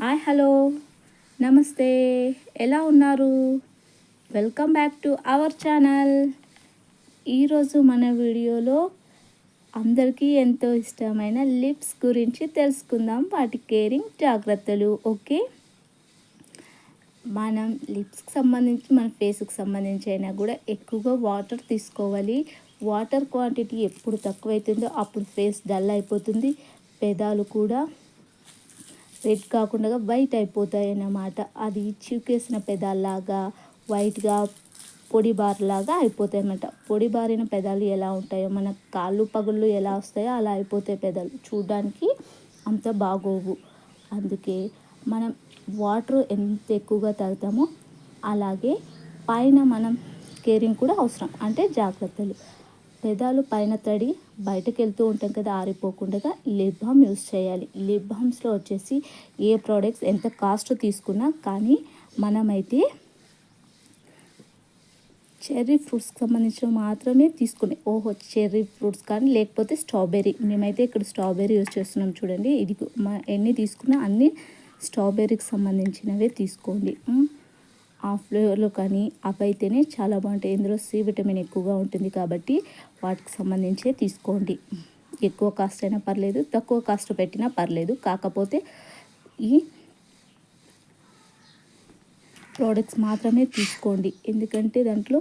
Hi hello. నమస్తే. ఎలా ఉన్నారు? Welcome back to our channel. ఈరోజు మన వీడియోలో అందరికీ ఎంతో ఇష్టమైన లిప్స్ గురించి తెలుసుకుందాం. వాటి కేరింగ్ జాగ్రత్తలు ఓకే? మనం లిప్స్కి సంబంధించి మన ఫేస్కి సంబంధించి అయినా కూడా ఎక్కువగా వాటర్ తీసుకోవాలి. వాటర్ క్వాంటిటీ ఎప్పుడు తక్కువైతుందో అప్పుడు ఫేస్ డల్ అయిపోతుంది. పెదాలు కూడా రెడ్ కాకుండా వైట్ అయిపోతాయి అన్నమాట అది చివుకేసిన పెదాల్లాగా వైట్గా పొడి బార్లాగా అయిపోతాయి అన్నమాట పొడి బారిన పెదాలు ఎలా ఉంటాయో మన కాళ్ళు పగుళ్ళు ఎలా వస్తాయో అలా అయిపోతాయి పెదాలు. చూడడానికి అంత బాగోవు. అందుకే మనం వాటర్ ఎంత ఎక్కువగా తాగుతామో అలాగే పైన మనం కేరింగ్ కూడా అవసరం. అంటే జాగ్రత్తలు. పెదాలు పైన తడి బయటకు వెళ్తూ ఉంటాం కదా ఆరిపోకుండా లిప్ బామ్ యూస్ చేయాలి. లిప్ బామ్స్లో వచ్చేసి ఏ ప్రోడక్ట్స్ ఎంత కాస్ట్ తీసుకున్నా కానీ మనమైతే చెర్రీ ఫ్రూట్స్కి సంబంధించిన మాత్రమే తీసుకునే ఓహో చెర్రీ ఫ్రూట్స్ కానీ లేకపోతే స్ట్రాబెర్రీ మేమైతే ఇక్కడ స్ట్రాబెర్రీ యూస్ చేస్తున్నాం చూడండి. ఇది మా ఎన్ని తీసుకున్నా అన్ని స్ట్రాబెర్రీకి సంబంధించినవే తీసుకోండి. ఆ ఫ్లేవర్లో కానీ అవి అయితేనే చాలా బాగుంటాయి. ఇందులో సి విటమిన్ ఎక్కువగా ఉంటుంది కాబట్టి వాటికి సంబంధించే తీసుకోండి. ఎక్కువ కాస్ట్ అయినా పర్లేదు తక్కువ కాస్ట్ పెట్టినా పర్లేదు. కాకపోతే ఈ ప్రోడక్ట్స్ మాత్రమే తీసుకోండి. ఎందుకంటే దాంట్లో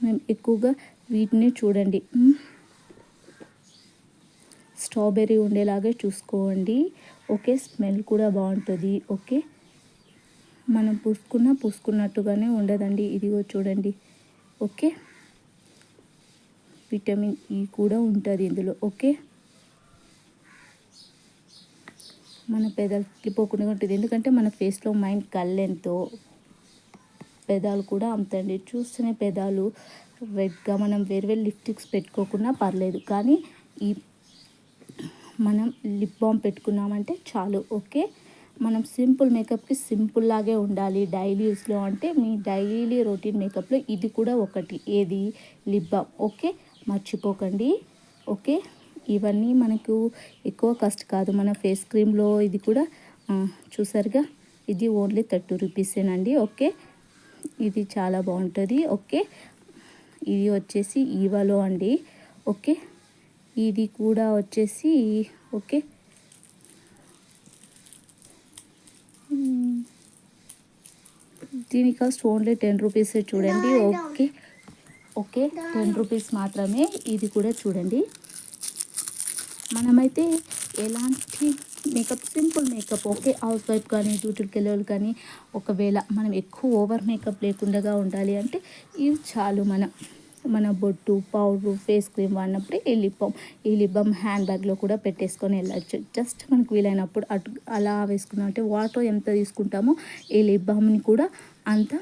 మేము ఎక్కువగా వీటిని చూడండి. స్ట్రాబెర్రీ ఉండేలాగే చూసుకోండి. ఓకే స్మెల్ కూడా బాగుంటుంది. ఓకే. మనం పూసుకున్న పూసుకున్నట్టుగానే ఉండదండి. ఇదిగో చూడండి. ఓకే? విటమిన్ ఈ కూడా ఉంటుంది ఇందులో. ఓకే? మన పెదాలు తిప్పిపోకుండా ఉంటుంది. ఎందుకంటే మన ఫేస్లో మైండ్ కళ్ళెంతో. పెదాలు కూడా అంతండి చూస్తేనే పెదాలు రెడ్గా మనం వేరు వేరు లిప్స్టిక్స్ పెట్టుకోకుండా పర్లేదు. కానీ ఈ మనం లిప్ బామ్ పెట్టుకున్నామంటే చాలు. ఓకే? మనం సింపుల్ మేకప్కి సింపుల్ లాగే ఉండాలి. డైలీ యూస్లో అంటే మీ డైలీ రొటీన్ మేకప్లో ఇది కూడా ఒకటి. ఏది? Lip balm. ఓకే? మర్చిపోకండి. ఓకే? ఇవన్నీ మనకు ఎక్కువ కష్ట కాదు. మన ఫేస్ క్రీమ్లో ఇది కూడా చూసారుగా? ఇది ఓన్లీ థర్టీ రూపీసేనండి. ఓకే? ఇది చాలా బాగుంటుంది. ఓకే? ఇది వచ్చేసి ఈవాలో అండి. ఓకే? ఇది కూడా వచ్చేసి ఓకే? దీని కాస్ట్ ఓన్లీ టెన్ రూపీస్ చూడండి. ఓకే ఓకే టెన్ రూపీస్ మాత్రమే ఇది కూడా చూడండి. మనమైతే ఎలాంటి makeup simple makeup okay housewife కానీ డ్యూటీకి వెళ్ళేవాళ్ళు కానీ ఒకవేళ మనం ఎక్కువ ఓవర్ మేకప్ లేకుండా ఉండాలి అంటే ఇవి చాలు మనం. మన బొట్టు పౌడర్ ఫేస్ క్రీమ్ వాడినప్పుడు ఈ లిప్పం ఈ లిబ్బం హ్యాండ్ బ్యాగ్లో కూడా పెట్టేసుకొని వెళ్ళచ్చు. జస్ట్ మనకు వీలైనప్పుడు అటు అలా వేసుకున్నామంటే వాటర్ ఎంత తీసుకుంటామో ఈ లిబ్బమ్ని కూడా అంత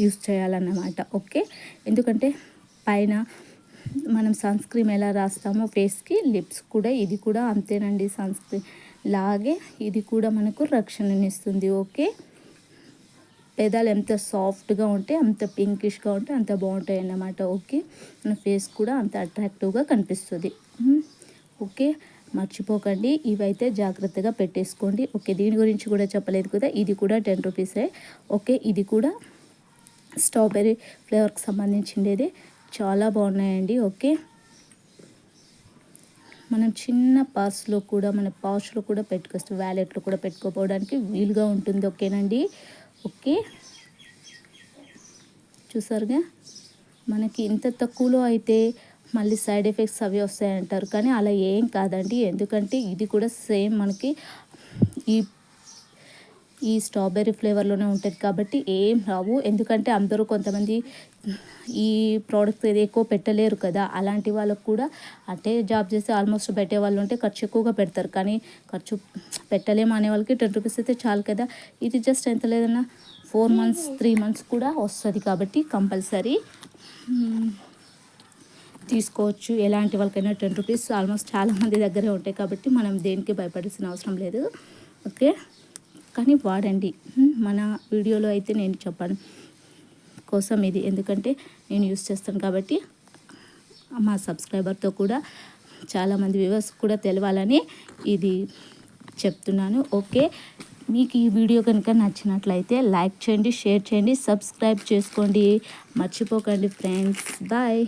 యూస్ చేయాలన్నమాట. ఓకే? ఎందుకంటే పైన మనం సన్ స్క్రీన్ ఎలా రాస్తామో ఫేస్కి లిప్స్ కూడా ఇది కూడా అంతేనండి సన్ స్క్రీన్. లాగే ఇది కూడా మనకు రక్షణనిస్తుంది ఓకే? పెదాలు ఎంత సాఫ్ట్గా ఉంటే అంత పింకిష్గా ఉంటే అంత బాగుంటాయి అన్నమాట ఓకే? మన ఫేస్ కూడా అంత అట్రాక్టివ్గా కనిపిస్తుంది. ఓకే? మర్చిపోకండి. ఇవైతే జాగ్రత్తగా పెట్టేసుకోండి. ఓకే దీని గురించి కూడా చెప్పలేదు కదా? ఇది కూడా టెన్ రూపీసే ఓకే ఇది కూడా స్ట్రాబెర్రీ ఫ్లేవర్కి సంబంధించిండేది చాలా బాగున్నాయండి ఓకే? మనం చిన్న పర్స్లో కూడా మన పౌచ్లో కూడా పెట్టుకోవచ్చు. వ్యాలెట్లో కూడా పెట్టుకోపోవడానికి వీలుగా ఉంటుంది ఓకేనండి? ఓకే. చూసారుగా? మనకి ఇంత తక్కువలో అయితే మళ్ళీ సైడ్ ఎఫెక్ట్స్ అవి వస్తాయంటారు. కానీ అలా ఏం కాదండి. ఎందుకంటే ఇది కూడా సేమ్ మనకి ఈ ఈ స్ట్రాబెర్రీ ఫ్లేవర్లోనే ఉంటుంది కాబట్టి ఏం రావు. ఎందుకంటే అందరూ కొంతమంది ఈ ప్రోడక్ట్ ఏది ఎక్కువ పెట్టలేరు కదా. అలాంటి వాళ్ళకు కూడా అంటే జాబ్ చేసి ఆల్మోస్ట్ పెట్టే వాళ్ళు ఉంటే ఖర్చు ఎక్కువగా పెడతారు. కానీ ఖర్చు పెట్టలేము అనే వాళ్ళకి టెన్ రూపీస్ అయితే చాలు కదా. ఇది జస్ట్ ఎంత లేదన్నా ఫోర్ మంత్స్ త్రీ మంత్స్ కూడా వస్తుంది కాబట్టి కంపల్సరీ తీసుకోవచ్చు. ఎలాంటి వాళ్ళకైనా టెన్ రూపీస్ ఆల్మోస్ట్ చాలామంది దగ్గరే ఉంటాయి కాబట్టి మనం దేనికి భయపడాల్సిన అవసరం లేదు. ఓకే? కానీ వాడండి. మన వీడియోలో అయితే నేను చెప్పాను కోసం ఇది. ఎందుకంటే నేను యూస్ చేస్తాను కాబట్టి మా సబ్స్క్రైబర్తో కూడా చాలామంది వ్యూవర్స్ కూడా తెలవాలని ఇది చెప్తున్నాను. ఓకే. మీకు ఈ వీడియో కనుక నచ్చినట్లయితే లైక్ చేయండి షేర్ చేయండి సబ్స్క్రైబ్ చేసుకోండి. మర్చిపోకండి ఫ్రెండ్స్. బాయ్.